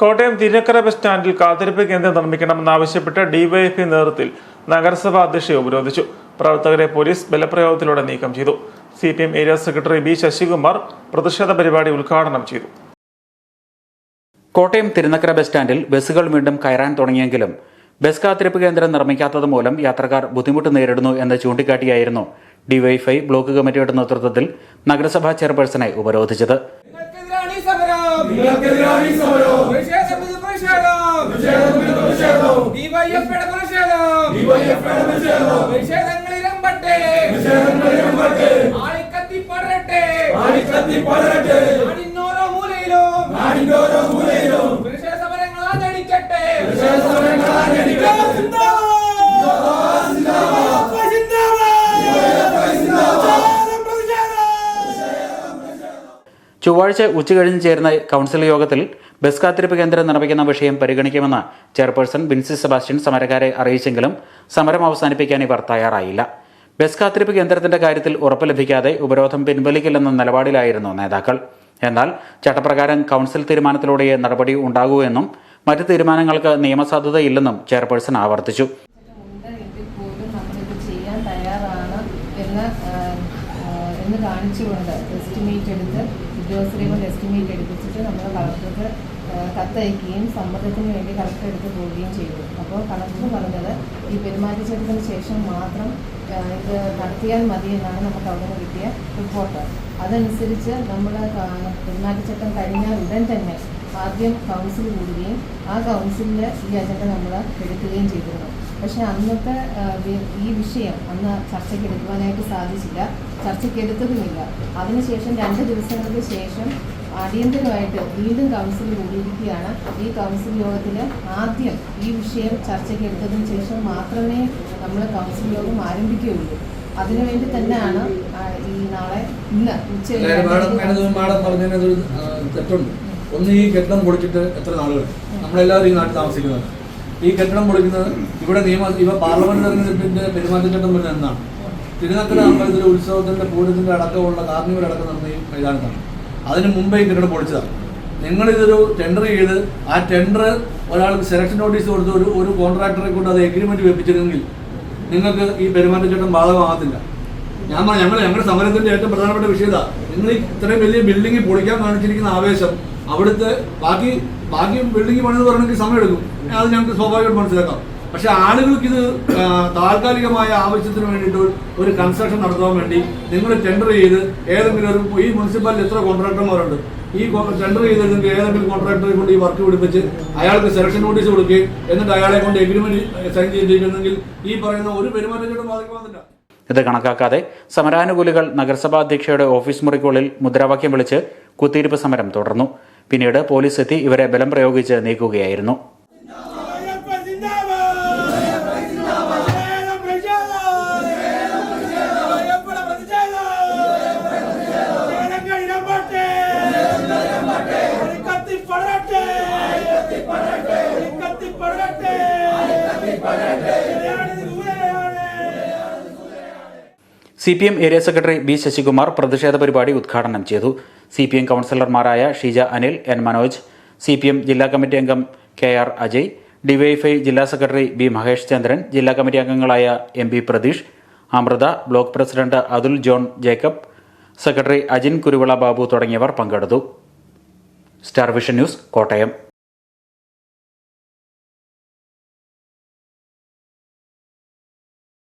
Kottayam തിരക്കര bus സ്റ്റാൻഡിൽ കാത്തിരിപ്പ് കേന്ദ്രം നിർമ്മിക്കണമെന്നാവശ്യപ്പെട്ട് ഡിവൈഎഫ്ഐ നേതൃത്വത്തിൽ നഗരസഭാ അധ്യക്ഷയെ ഉപരോധിച്ചു. പ്രവർത്തകരെ പോലീസ് ബലപ്രയോഗത്തിലൂടെ നീക്കം ചെയ്തു. C P M area secretary B Sasikumar പ്രതിഷേധ പരിപാടി ഉദ്ഘാടനം ചെയ്തു. കോട്ടയം തിരുനക്കര ബസ് സ്റ്റാൻഡിൽ ബസ്സുകൾ വീണ്ടും കയറാൻ തുടങ്ങിയെങ്കിലും ബസ് കാത്തിരിപ്പ് കേന്ദ്രം നിർമ്മിക്കാത്തത് മൂലം യാത്രക്കാർ ബുദ്ധിമുട്ട് നേരിടുന്നു എന്ന് ചൂണ്ടിക്കാട്ടിയായിരുന്നു ഡിവൈഫൈ ബ്ലോക്ക് കമ്മിറ്റിയുടെ നേതൃത്വത്തിൽ നഗരസഭാ ചെയർപേഴ്സണെ ഉപരോധിച്ചത്. ഈ സമരം പ്രതിഷേധം ഇത് പ്രതിഷേധം പ്രതിഷേധം പ്രതിഷേധം ഡിവൈഎഫ്ഐയുടെ പ്രതിഷേധം ഡിവൈഎഫ്ഐയുടെ പ്രതിഷേധം പ്രതിഷേധങ്ങൾ ഇരമ്പട്ടെ ആളിക്കത്തി പടരട്ടെ ആളിക്കത്തി പടരട്ടെ നാടിനോരോ മൂലയിലും. നാടിനോരോ മൂലയിലും. ചൊവ്വാഴ്ച ഉച്ചകഴിഞ്ഞ് ചേരുന്ന കൗൺസിൽ യോഗത്തിൽ ബസ് കാത്തിരിപ്പ് കേന്ദ്രം നിർമ്മിക്കുന്ന വിഷയം പരിഗണിക്കുമെന്ന് ചെയർപേഴ്സൺ ബിൻസി സെബാസ്റ്റ്യൻ സമരക്കാരെ അറിയിച്ചെങ്കിലും സമരം അവസാനിപ്പിക്കാൻ ഇവർ തയ്യാറായില്ല. ബസ് കാത്തിരിപ്പ് കേന്ദ്രത്തിന്റെ കാര്യത്തിൽ ഉറപ്പ് ലഭിക്കാതെ ഉപരോധം പിൻവലിക്കില്ലെന്ന നിലപാടിലായിരുന്നു നേതാക്കൾ. എന്നാൽ ചട്ടപ്രകാരം കൗൺസിൽ തീരുമാനത്തിലൂടെയേ നടപടി ഉണ്ടാകൂ എന്നും മറ്റ് തീരുമാനങ്ങൾക്ക് നിയമസാധുതയില്ലെന്നും ചെയർപേഴ്സൺ ആവർത്തിച്ചു. എന്ന് കാണിച്ചുകൊണ്ട് എസ്റ്റിമേറ്റ് എടുത്ത് ഉദ്യോഗസ്ഥരെ കൊണ്ട് എസ്റ്റിമേറ്റ് എടുപ്പിച്ചിട്ട് നമ്മൾ കളക്ടർക്ക് കത്തയക്കുകയും സമ്മതത്തിന് വേണ്ടി കളക്ടർ എടുത്ത് പോവുകയും ചെയ്തു. അപ്പോൾ കളക്ടർ പറഞ്ഞത് ഈ പെരുമാറ്റച്ചട്ടത്തിന് ശേഷം മാത്രം ഇത് നടത്തിയാൽ മതി എന്നാണ് നമുക്ക് അവിടെ നിന്ന് കിട്ടിയ റിപ്പോർട്ട്. അതനുസരിച്ച് നമ്മൾ പെരുമാറ്റച്ചട്ടം കഴിഞ്ഞാൽ ഉടൻ തന്നെ ആദ്യം കൗൺസിൽ കൂടുകയും ആ കൗൺസിലിൽ ഈ അജണ്ട നമ്മൾ എടുക്കുകയും ചെയ്തിരുന്നു. പക്ഷേ അന്നത്തെ ഈ വിഷയം അന്ന് ചർച്ചയ്ക്ക് എടുക്കുവാനായിട്ട് സാധിച്ചില്ല. ചർച്ചയ്ക്ക് എടുത്തതുമില്ല. അതിനുശേഷം രണ്ട് ദിവസങ്ങൾക്ക് ശേഷം അടിയന്തരമായിട്ട് വീണ്ടും കൗൺസിൽ കൂടിയിരിക്കുകയാണ്. ഈ കൗൺസിൽ യോഗത്തിൽ ആദ്യം ഈ വിഷയം ചർച്ചയ്ക്ക് എടുത്തതിന് ശേഷം മാത്രമേ നമ്മൾ കൗൺസിൽ യോഗം ആരംഭിക്കുകയുള്ളൂ. അതിനുവേണ്ടി തന്നെയാണ് ഈ നാളെ ഇന്ന് ഉച്ച തെറ്റുണ്ട്. ഒന്ന് ഈ കെട്ടിടം പൊളിച്ചിട്ട് എത്ര നാളുകൾ? നമ്മളെല്ലാവരും ഈ നാട്ടിൽ താമസിക്കുന്നത്. ഈ കെട്ടിടം പൊളിക്കുന്നത് ഇവിടെ നിയമ ഇവ പാർലമെന്റ് തെരഞ്ഞെടുപ്പിന്റെ പെരുമാറ്റച്ചട്ടം വരുന്ന എന്നാണ് തിരുനക്കര അമ്പലത്തിലെ ഉത്സവത്തിന്റെ പൂരത്തിന്റെ അടക്കമുള്ള കാർണിവൽ അടക്കം നടന്ന ഈ മൈതാനത്താണ്. അതിന് മുമ്പേ ഈ കെട്ടിടം പൊളിച്ചതാണ്. നിങ്ങളിതൊരു ടെൻഡർ ചെയ്ത് ആ ടെൻഡർ ഒരാൾക്ക് സെലക്ഷൻ നോട്ടീസ് കൊടുത്ത് ഒരു ഒരു കോൺട്രാക്ടറെ കൊണ്ട് അത് എഗ്രിമെന്റ് വെപ്പിച്ചിരുന്നെങ്കിൽ നിങ്ങൾക്ക് ഈ പെരുമാറ്റച്ചട്ടം ബാധകമാകത്തില്ല. ഞാൻ ഞങ്ങൾ ഞങ്ങളുടെ സമരത്തിന്റെ ഏറ്റവും പ്രധാനപ്പെട്ട വിഷയതാ. നിങ്ങൾ ഇത്രയും വലിയ ബിൽഡിംഗ് പൊളിക്കാൻ കാണിച്ചിരിക്കുന്ന ആവേശം അവിടുത്തെ ബാക്കി ബാക്കി ബിൽഡിംഗ് പണിത് പറയണമെങ്കിൽ സമയം എടുക്കും അത് ഞങ്ങൾക്ക് സ്വാഭാവികമായിട്ട് മനസ്സിലാക്കാം. പക്ഷെ ആളുകൾക്ക് ഇത് താൽക്കാലികമായ ആവശ്യത്തിന് വേണ്ടിയിട്ട് ഒരു- കൺസ്ട്രക്ഷൻ നടത്താൻ വേണ്ടി നിങ്ങൾ ടെൻഡർ ചെയ്ത് ഏതെങ്കിലും ഒരു ഈ മുനിസിപ്പാലിറ്റി എത്ര കോൺട്രാക്ടർമാരുണ്ട് ഈ ടെൻഡർ ചെയ്തിരുന്നെങ്കിൽ ഏതെങ്കിലും കോൺട്രാക്ടറെ കൊണ്ട് ഈ വർക്ക് പിടിപ്പിച്ച് അയാൾക്ക് സെലക്ഷൻ നോട്ടീസ് കൊടുക്കുകയും എന്നിട്ട് അയാളെ കൊണ്ട് എഗ്രിമെന്റ് സൈൻ ചെയ്തിരിക്കുന്നെങ്കിൽ ഈ പറയുന്ന ഒരു പെരുമാറ്റം ബാധിക്കുന്നില്ല ഇത് കണക്കാക്കാതെ സമരാനുകൂലികൾ നഗരസഭാ അധ്യക്ഷയുടെ ഓഫീസ് മുറിക്കുള്ളിൽ മുദ്രാവാക്യം വിളിച്ച് കുത്തിയിരിപ്പ് സമരം തുടർന്നു. പിന്നീട് പോലീസ് എത്തി ഇവരെ ബലം പ്രയോഗിച്ച് നീക്കുകയായിരുന്നു. C P M area secretary B Sasikumar പ്രതിഷേധ പരിപാടി ഉദ്ഘാടനം ചെയ്തു. സി പി എം കൗൺസിലർമാരായ Sheeja Anil N Manoj C P M ജില്ലാ കമ്മിറ്റി അംഗം കെ ആർ അജയ് ഡിവൈഎഫ്ഐ ജില്ലാ സെക്രട്ടറി ബി മഹേഷ് ചന്ദ്രൻ ജില്ലാ കമ്മിറ്റി അംഗങ്ങളായ M B Pratheesh Amritha block president Athul John Jacob secretary Ajin Kuruvila Babu തുടങ്ങിയവർ പങ്കെടുത്തു. Star vision news Kottayam.